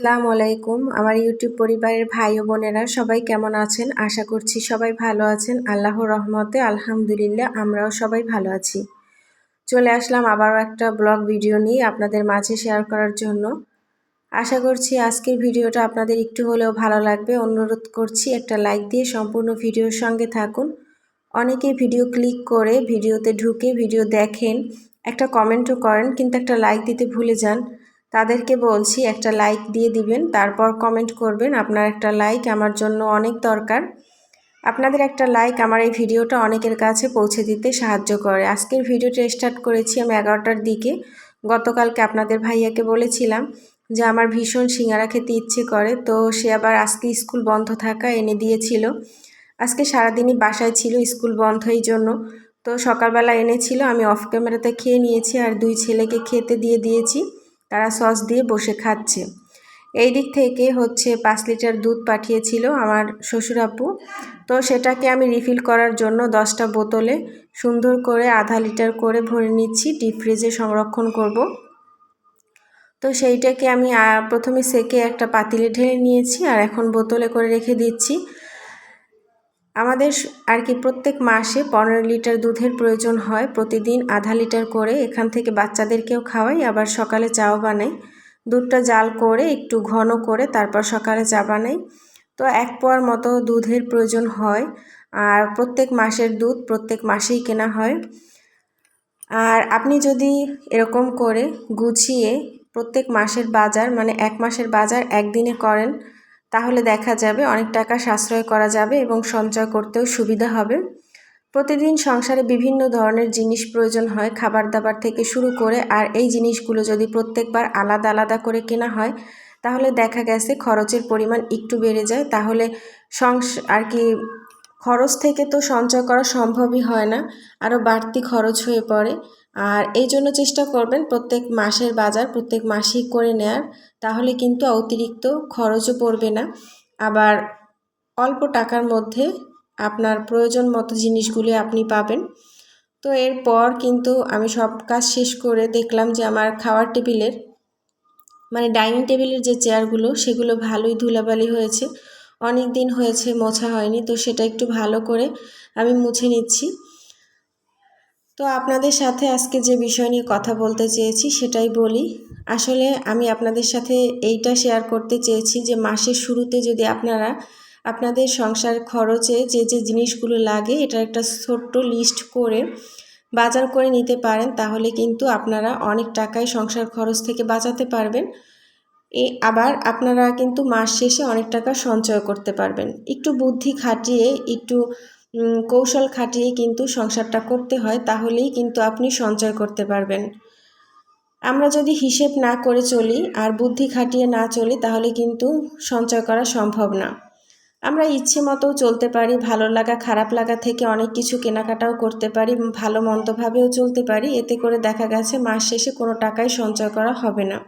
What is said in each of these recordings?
আসসালামু আলাইকুম। আমার ইউটিউব পরিবারের ভাই ও বোনেরা সবাই কেমন আছেন? আশা করছি সবাই ভালো আছেন। আল্লাহর রহমতে আলহামদুলিল্লাহ আমরাও সবাই ভালো আছি। চলে আসলাম আবারও একটা ব্লগ ভিডিও নিয়ে আপনাদের মাঝে শেয়ার করার জন্য। আশা করছি আজকের ভিডিওটা আপনাদের একটু হলেও ভালো লাগবে। অনুরোধ করছি একটা লাইক দিয়ে সম্পূর্ণ ভিডিওর সঙ্গে থাকুন। অনেকে ভিডিও ক্লিক করে ভিডিওতে ঢুকে ভিডিও দেখেন, একটা কমেন্টও করেন, কিন্তু একটা লাইক দিতে ভুলে যান। তাদেরকে বলছি একটা লাইক দিয়ে দিবেন, তারপর কমেন্ট করবেন, আপনার একটা লাইক আমার জন্য অনেক দরকার। আপনাদের একটা লাইক আমার এই ভিডিওটা অনেকের কাছে পৌঁছে দিতে সাহায্য করে। আজকের ভিডিওটা স্টার্ট করেছি আমি এগারোটার দিকে। গতকালকে আপনাদের ভাইয়াকে বলেছিলাম যে আমার ভীষণ সিঙ্গারা খেতে ইচ্ছে করে, তো সে আবার আজকে স্কুল বন্ধ থাকা এনে দিয়েছিল। আজকে সারাদিনই বাসায় ছিল, স্কুল বন্ধ এই জন্য। তো সকালবেলা এনেছিল, আমি অফ ক্যামেরাতে খেয়ে নিয়েছি আর দুই ছেলেকে খেতে দিয়ে দিয়েছি। তারা সস দিয়ে বসে খাচ্ছে। এই দিক থেকে হচ্ছে পাঁচ লিটার দুধ পাঠিয়েছিল আমার শ্বশুর আপু। তো সেটাকে আমি রিফিল করার জন্য দশটা বোতলে সুন্দর করে আধা লিটার করে ভরে নিচ্ছি ডিপ ফ্রিজে সংরক্ষণ করব। তো সেইটাকে আমি প্রথমে সেকে একটা পাতিলে ঢেলে নিয়েছি আর এখন বোতলে করে রেখে দিচ্ছি। আমাদের আর কি প্রত্যেক মাসে পনেরো লিটার দুধের প্রয়োজন হয়। প্রতিদিন আধা লিটার করে এখান থেকে বাচ্চাদেরকেও খাওয়াই, আবার সকালে চাও বানাই। দুধটা জাল করে একটু ঘন করে তারপর সকালে চা বানাই। তো এক পোয়ার মতো দুধের প্রয়োজন হয়। আর প্রত্যেক মাসের দুধ প্রত্যেক মাসেই কেনা হয়। আর আপনি যদি এরকম করে গুছিয়ে প্রত্যেক মাসের বাজার মানে এক মাসের বাজার একদিনে করেন তাহলে দেখা যাবে অনেক টাকা সাশ্রয় করা যাবে এবং সঞ্চয় করতেও সুবিধা হবে। প্রতিদিন সংসারে বিভিন্ন ধরনের জিনিস প্রয়োজন হয় খাবার দাবার থেকে শুরু করে, আর এই জিনিসগুলো যদি প্রত্যেকবার আলাদা আলাদা করে কেনা হয়, তাহলে দেখা গেছে খরচের পরিমাণ একটু বেড়ে যায়। তাহলে সংস, আর কি খরচ থেকে তো সঞ্চয় করা সম্ভবই হয় না, আরও বাড়তি খরচ হয়ে পড়ে। আর এই জন্য চেষ্টা করবেন প্রত্যেক মাসের বাজার প্রত্যেক মাসেই করে নেয়ার, তাহলে কিন্তু অতিরিক্ত খরচও পড়বে না। আবার অল্প টাকার মধ্যে আপনার প্রয়োজন মতো জিনিসগুলি আপনি পাবেন। তো এরপর কিন্তু আমি সব কাজ শেষ করে দেখলাম যে আমার খাওয়ার টেবিলের মানে ডাইনিং টেবিলের যে চেয়ারগুলো, সেগুলো ভালোই ধুলাবালি হয়েছে। অনেক দিন হয়েছে, মোছা হয়নি, তো সেটা একটু ভালো করে আমি মুছে নিচ্ছি। তো আপনাদের সাথে আজকে যে বিষয় নিয়ে কথা বলতে চেয়েছি সেটাই বলি। আসলে আমি আপনাদের সাথে এইটা শেয়ার করতে চেয়েছি যে মাসের শুরুতে যদি আপনারা আপনাদের সংসার খরচে যে যে জিনিসগুলো লাগে এটা একটা ছোট্ট লিস্ট করে বাজার করে নিতে পারেন, তাহলে কিন্তু আপনারা অনেক টাকায় সংসার খরচ থেকে বাঁচাতে পারবেন। এ, আবার আপনারা কিন্তু মাস শেষে অনেক টাকা সঞ্চয় করতে পারবেন। একটু বুদ্ধি খাটিয়ে, একটু কৌশল খাটিয়ে কিন্তু সংসারটা করতে হয়, তাহলেই কিন্তু আপনি সঞ্চয় করতে পারবেন। আমরা যদি হিসেব না করে চলি আর বুদ্ধি খাটিয়ে না চলি, তাহলে কিন্তু সঞ্চয় করা সম্ভব না। আমরা ইচ্ছে মতো চলতে পারি, ভালো লাগা, খারাপ লাগা থেকে অনেক কিছু কেনাকাটাও করতে পারি, ভালো মন্দভাবেও চলতে পারি। এতে করে দেখা গেছে, মাস শেষে কোনো টাকাই সঞ্চয় করা হবে না।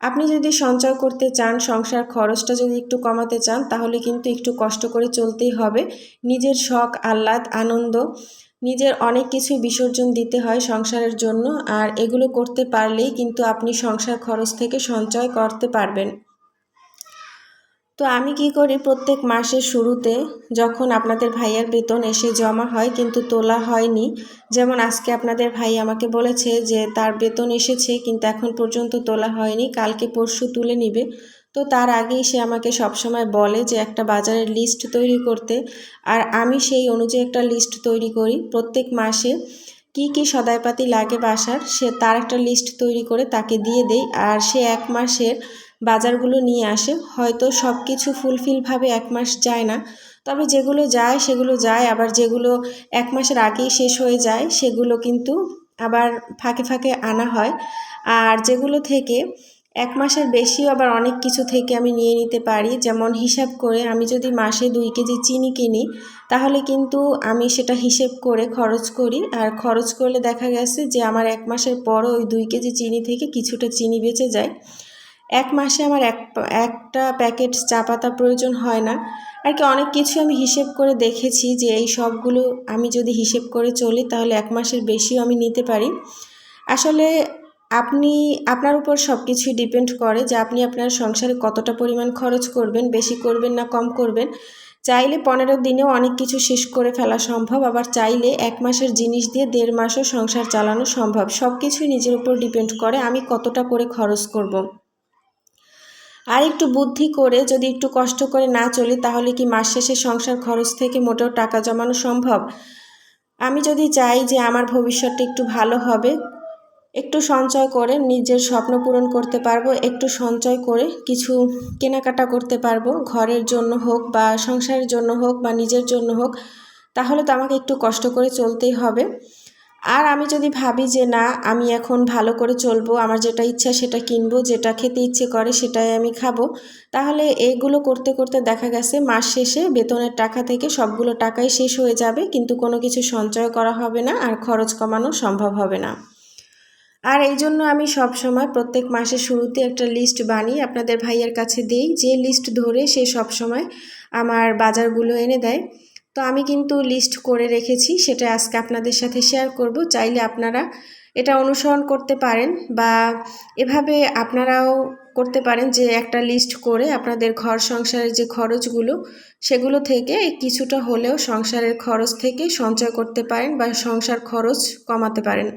আপনি যদি সঞ্চয় করতে চান, সংসার খরচটা যদি একটু কমাতে চান, তাহলে কিন্তু একটু কষ্ট করে চলতেই হবে। নিজের শখ, আহ্লাদ, আনন্দ, নিজের অনেক কিছু বিসর্জন দিতে হয় সংসারের জন্য, আর এগুলো করতে পারলেই কিন্তু আপনি সংসার খরচ থেকে সঞ্চয় করতে পারবেন। তো আমি কি করি, প্রত্যেক মাসের শুরুতে যখন আপনাদের ভাইয়ার বেতন এসে জমা হয় কিন্তু তোলা হয়নি, যেমন আজকে আপনাদের ভাই আমাকে বলেছে যে তার বেতন এসেছে কিন্তু এখন পর্যন্ত তোলা হয়নি, কালকে পরশু তুলে নিবে। তো তার আগেই সে আমাকে সবসময় বলে যে একটা বাজারের লিস্ট তৈরি করতে। আর আমি সেই অনুযায়ী একটা লিস্ট তৈরি করি, প্রত্যেক মাসে কি কি সদাইপাতি লাগে বাসার, সে তার একটা লিস্ট তৈরি করে তাকে দিয়ে দেয় আর সে এক মাসের বাজারগুলো নিয়ে আসে। হয়তো সব কিছু ফুলফিলভাবে এক মাস যায় না। তবে যেগুলো যায়, সেগুলো যায়। আবার যেগুলো এক মাসের আগেই শেষ হয়ে যায়, সেগুলো কিন্তু আবার ফাঁকে ফাঁকে আনা হয়। আর যেগুলো থেকে এক মাসের বেশিও আবার অনেক কিছু থেকে আমি নিয়ে নিতে পারি। যেমন হিসাব করে আমি যদি মাসে দুই কেজি চিনি কিনি, তাহলে কিন্তু আমি সেটা হিসেব করে খরচ করি। আর খরচ করলে দেখা গেছে যে আমার এক মাসের পরও ওই দুই কেজি চিনি থেকে কিছুটা চিনি বেঁচে যায়। এক মাসে আমার এক একটা প্যাকেট চা পাতা প্রয়োজন হয় না। আর কি অনেক কিছু আমি হিসেব করে দেখেছি যে এই সবগুলো আমি যদি হিসেব করে চলি, তাহলে এক মাসের বেশিও আমি নিতে পারি। আসলে আপনি, আপনার উপর সব কিছুই ডিপেন্ড করে যে আপনি আপনার সংসারে কতটা পরিমাণ খরচ করবেন, বেশি করবেন না কম করবেন। চাইলে পনেরো দিনেও অনেক কিছু শেষ করে ফেলা সম্ভব, আবার চাইলে এক মাসের জিনিস দিয়ে দেড় মাসও সংসার চালানো সম্ভব। সব কিছুই নিজের উপর ডিপেন্ড করে আমি কতটা করে খরচ করব। আর একটু বুদ্ধি করে যদি একটু কষ্ট করে না চলি, তাহলে কি মাস শেষে সংসার খরচ থেকে মোটেও টাকা জমানো সম্ভব? আমি যদি চাই যে আমার ভবিষ্যৎটা একটু ভালো হবে একটু সঞ্চয় করে নিজের স্বপ্ন পূরণ করতে পারব, একটু সঞ্চয় করে কিছু কেনাকাটা করতে পারব, ঘরের জন্য হোক বা সংসারের জন্য হোক বা নিজের জন্য হোক, তাহলে তো আমাকে একটু কষ্ট করে চলতেই হবে। আর আমি যদি ভাবি যে না, আমি এখন ভালো করে চলবো, আমার যেটা ইচ্ছা সেটা কিনবো, যেটা খেতে ইচ্ছে করে সেটাই আমি খাব, তাহলে এইগুলো করতে করতে দেখা গেছে মাস শেষে বেতনের টাকা থেকে সবগুলো টাকাই শেষ হয়ে যাবে, কিন্তু কোনো কিছু সঞ্চয় করা হবে না আর খরচ কমানো সম্ভব হবে না। আর এই জন্য আমি সব সময় প্রত্যেক মাসের শুরুতে একটা লিস্ট বানিয়ে আপনাদের ভাইয়ের কাছে দিই। যে লিস্ট ধরে সে সব সময় আমার বাজারগুলো এনে দেয়। তো আমি কিন্তু লিস্ট করে রেখেছি, সেটা আজকে আপনাদের সাথে শেয়ার করব। চাইলে আপনারা এটা অনুসরণ করতে পারেন বা এভাবে আপনারাও করতে পারেন যে একটা লিস্ট করে আপনাদের ঘর সংসারের যে খরচগুলো, সেগুলো থেকে কিছুটা হলেও সংসারের খরচ থেকে সঞ্চয় করতে পারেন বা সংসার খরচ কমাতে পারেন।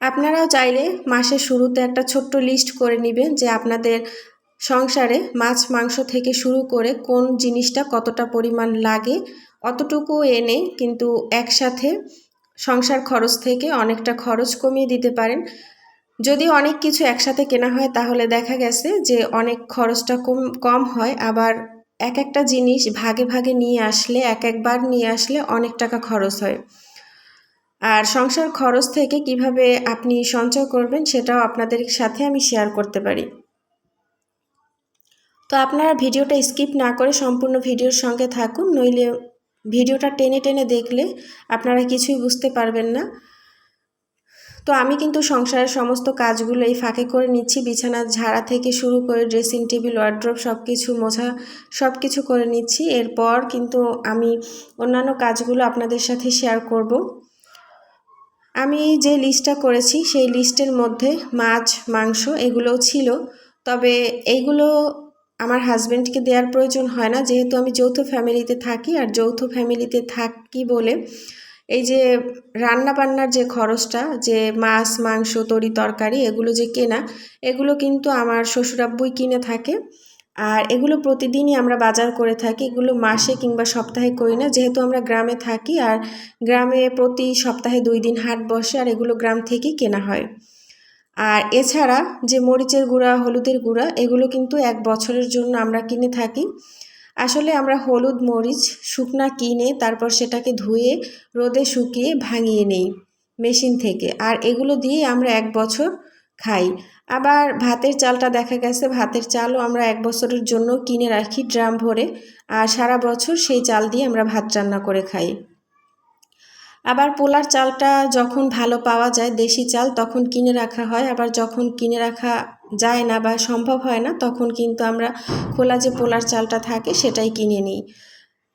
আপনারাও চাইলে মাসের শুরুতে একটা ছোট্ট লিস্ট করে নেবেন যে আপনাদের সংসারে মাছ, মাংস থেকে শুরু করে কোন জিনিসটা কতটা পরিমাণ লাগে, অতটুকু এনে কিন্তু একসাথে সংসার খরচ থেকে অনেকটা খরচ কমিয়ে দিতে পারেন। যদি অনেক কিছু একসাথে কেনা হয়, তাহলে দেখা গেছে যে অনেক খরচটা কম কম হয়। আবার এক একটা জিনিস ভাগে ভাগে নিয়ে আসলে, এক একবার নিয়ে আসলে অনেক টাকা খরচ হয়। আর সংসার খরচ থেকে কীভাবে আপনি সঞ্চয় করবেন সেটাও আপনাদের সাথে আমি শেয়ার করতে পারি। তো আপনারা ভিডিওটা স্কিপ না করে সম্পূর্ণ ভিডিওর সঙ্গে থাকুন, নইলে ভিডিওটা টেনে টেনে দেখলে আপনারা কিছুই বুঝতে পারবেন না। তো আমি কিন্তু সংসারের সমস্ত কাজগুলো এই ফাঁকে করে নিচ্ছি বিছানা ঝাড়া থেকে শুরু করে ড্রেসিং টেবিল ওয়ার্ড্রপ সব কিছু মোছা সব কিছু করে নিচ্ছি। এরপর কিন্তু আমি অন্যান্য কাজগুলো আপনাদের সাথে শেয়ার করব। আমি যে লিস্টটা করেছি, সেই লিস্টের মধ্যে মাছ, মাংস এগুলোও ছিল। তবে এইগুলো আমার হাজব্যান্ডকে দেওয়ার প্রয়োজন হয় না। যেহেতু আমি যৌথ ফ্যামিলিতে থাকি আর যৌথ ফ্যামিলিতে থাকি বলে এই যে রান্না বান্নার যে খরচটা, যে মাছ, মাংস, তরি, তরকারি এগুলো যে কেনা, এগুলো কিন্তু আমার শ্বশুরাব্বুই কিনে থাকে। আর এগুলো প্রতিদিনই আমরা বাজার করে থাকি। এগুলো মাসে কিংবা সপ্তাহে করি না। যেহেতু আমরা গ্রামে থাকি আর গ্রামে প্রতি সপ্তাহে দুই দিন হাট বসে আর এগুলো গ্রাম থেকেই কেনা হয়। আর এছাড়া যে মরিচের গুঁড়া, হলুদের গুঁড়া, এগুলো কিন্তু এক বছরের জন্য আমরা কিনে থাকি। আসলে আমরা হলুদ মরিচ শুকনা কিনে তারপর সেটাকে ধুয়ে, রোদে শুকিয়ে ভাঙিয়ে নেই মেশিন থেকে। আর এগুলো দিয়ে আমরা এক বছর খাই। আবার ভাতের চালটা দেখা গেছে, ভাতের চালও আমরা এক বছরের জন্য কিনে রাখি ড্রাম ভরে, আর সারা বছর সেই চাল দিয়ে আমরা ভাত রান্না করে খাই। আবার পোলার চালটা যখন ভালো পাওয়া যায়, দেশি চাল, তখন কিনে রাখা হয়। আবার যখন কিনে রাখা যায় না বা সম্ভব হয় না, তখন কিন্তু আমরা খোলা যে পোলার চালটা থাকে, সেটাই কিনে নিই।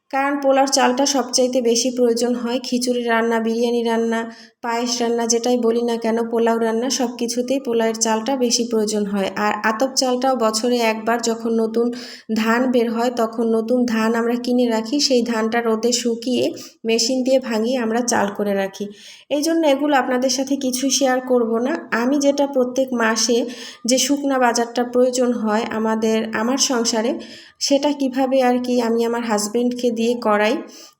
কারণ পোলার চালটা সবচাইতে বেশি প্রয়োজন হয়। খিচুড়ি রান্না, বিরিয়ানি রান্না পায়েস রান্না যেটাই বলি না কেন, পোলাও রান্না সব কিছুতেই পোলাওয়ের চালটা বেশি প্রয়োজন হয়। আর আতপ চালটাও বছরে একবার যখন নতুন ধান বের হয়, তখন নতুন ধান আমরা কিনে রাখি, সেই ধানটা রোদে শুকিয়ে মেশিন দিয়ে ভাঙিয়ে আমরা চাল করে রাখি। এই জন্য এগুলো আপনাদের সাথে কিছু শেয়ার করব না। আমি যেটা প্রত্যেক মাসে যে শুকনা বাজারটা প্রয়োজন হয় আমাদের, আমার সংসারে, সেটা কীভাবে আর কি আমি আমার হাজব্যান্ডকে দিয়ে করাই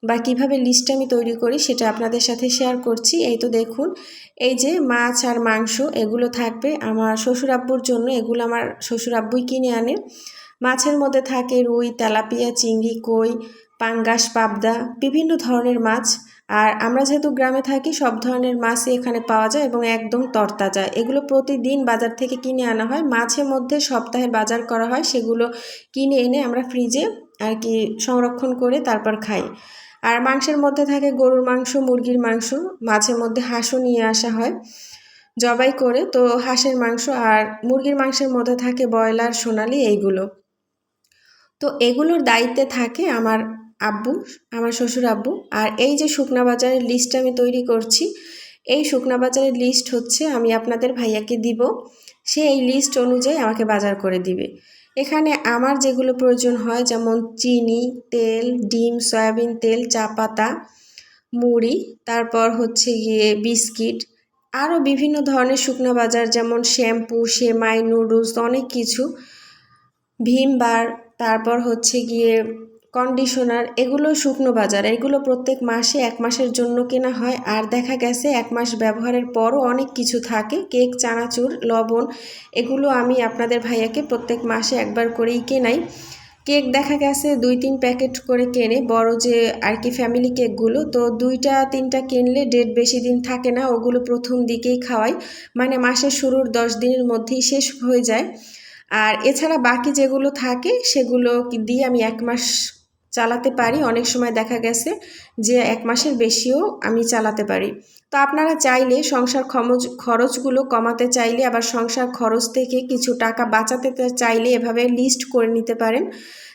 বা কীভাবে লিস্ট আমি তৈরি করি, সেটা আপনাদের সাথে শেয়ার করছি। এই তো দেখুন। এই যে মাছ আর মাংস, এগুলো থাকবে আমার শ্বশুর আব্বুর জন্য, এগুলো আমার শ্বশুর আব্বুই কিনে আনে। মাছের মধ্যে থাকে রুই, তেলাপিয়া, চিংড়ি, কই, পাঙ্গাস, পাবদা, বিভিন্ন ধরনের মাছ। আর আমরা যেহেতু গ্রামে থাকি, সব ধরনের মাছই এখানে পাওয়া যায় এবং একদম তরতাজা। এগুলো প্রতিদিন বাজার থেকে কিনে আনা হয়। মাছের মধ্যে সপ্তাহের বাজার করা হয়, সেগুলো কিনে এনে আমরা ফ্রিজে আর কি সংরক্ষণ করে তারপর খাই। আর মাংসের মধ্যে থাকে গরুর মাংস, মুরগির মাংস। মাঝে মধ্যে হাঁসও নিয়ে আসা হয় জবাই করে। তো হাঁসের মাংস আর মুরগির মাংসের মধ্যে থাকে ব্রয়লার, সোনালি এইগুলো। তো এগুলোর দায়িত্বে থাকে আমার আব্বু, আমার শ্বশুর আব্বু। আর এই যে শুকনা বাজারের লিস্ট আমি তৈরি করছি, এই শুকনা বাজারের লিস্ট হচ্ছে আমি আপনাদের ভাইয়াকে দিব। সে এই লিস্ট অনুযায়ী আমাকে বাজার করে দিবে। এখানে আমার যেগুলো প্রয়োজন হয়, যেমন চিনি, তেল, ডিম, সয়াবিন তেল, চা পাতা, মুড়ি, তারপর হচ্ছে গিয়ে বিস্কিট, আরও বিভিন্ন ধরনের শুকনো বাজার যেমন শ্যাম্পু, সেমাই, নুডলস, অনেক কিছু, ভীম বার, তারপর হচ্ছে গিয়ে কন্ডিশনার, এগুলো শুকনো বাজার, এগুলো প্রত্যেক মাসে এক মাসের জন্য কেনা হয়। আর দেখা গেছে, এক মাস ব্যবহারের পরও অনেক কিছু থাকে। কেক, চানাচুর, লবণ, এগুলো আমি আপনাদের ভাইয়াকে প্রত্যেক মাসে একবার করেই কেনাই। কেক দেখা গেছে, দুই তিন প্যাকেট করে কেনে। বড় যে আর কি ফ্যামিলি কেকগুলো, তো দুইটা, তিনটা কিনলে ডেট বেশি দিন থাকে না, ওগুলো প্রথম দিকেই খাওয়াই। মানে মাসের শুরুর দশ দিনের মধ্যেই শেষ হয়ে যায়। আর এছাড়া বাকি যেগুলো থাকে, সেগুলো দিয়ে আমি এক মাস চালাতে পারি। অনেক সময় দেখা গেছে যে এক মাসের বেশিও আমি চালাতে পারি। তো আপনারা চাইলে সংসার খরচ খরচগুলো কমাতে চাইলে, আবার সংসার খরচ থেকে কিছু টাকা বাঁচাতে চাইলে এভাবে লিস্ট করে নিতে পারেন।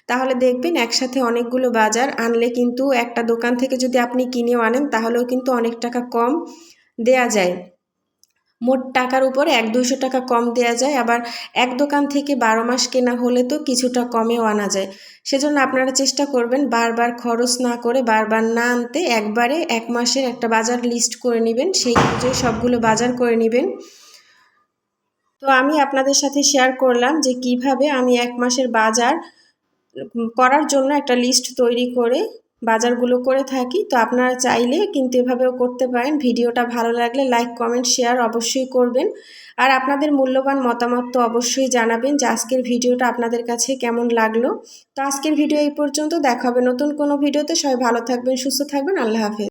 তাহলে দেখবেন একসাথে অনেকগুলো বাজার আনলে কিন্তু একটা দোকান থেকে যদি আপনি কিনেও আনেন, তাহলেও কিন্তু অনেক টাকা কম দেয়া যায়। মোট টাকার উপরে এক দুশো টাকা কম দেওয়া যায়। আবার এক দোকান থেকে বারো মাস কেনা হলে তো কিছুটা কমেও আনা যায়। সেজন্য আপনারা চেষ্টা করবেন বারবার খরচ না করে বারবার না আনতে একবারে এক মাসের একটা বাজার লিস্ট করে নেবেন। সেই অনুযায়ী সবগুলো বাজার করে নেবেন। তো আমি আপনাদের সাথে শেয়ার করলাম যে কীভাবে আমি এক মাসের বাজার করার জন্য একটা লিস্ট তৈরি করে বাজারগুলো করে থাকি, তো আপনারা চাইলে কিন্তু এভাবেও করতে পারেন। ভিডিওটা ভালো লাগলে লাইক কমেন্ট শেয়ার অবশ্যই করবেন। আর আপনাদের মূল্যবান মতামত তো অবশ্যই জানাবেন যে আজকের ভিডিওটা আপনাদের কাছে কেমন লাগল। তো আজকের ভিডিও এই পর্যন্ত দেখাবে নতুন কোনো ভিডিওতে। সবাই ভালো থাকবেন, সুস্থ থাকবেন। আল্লাহ হাফেজ।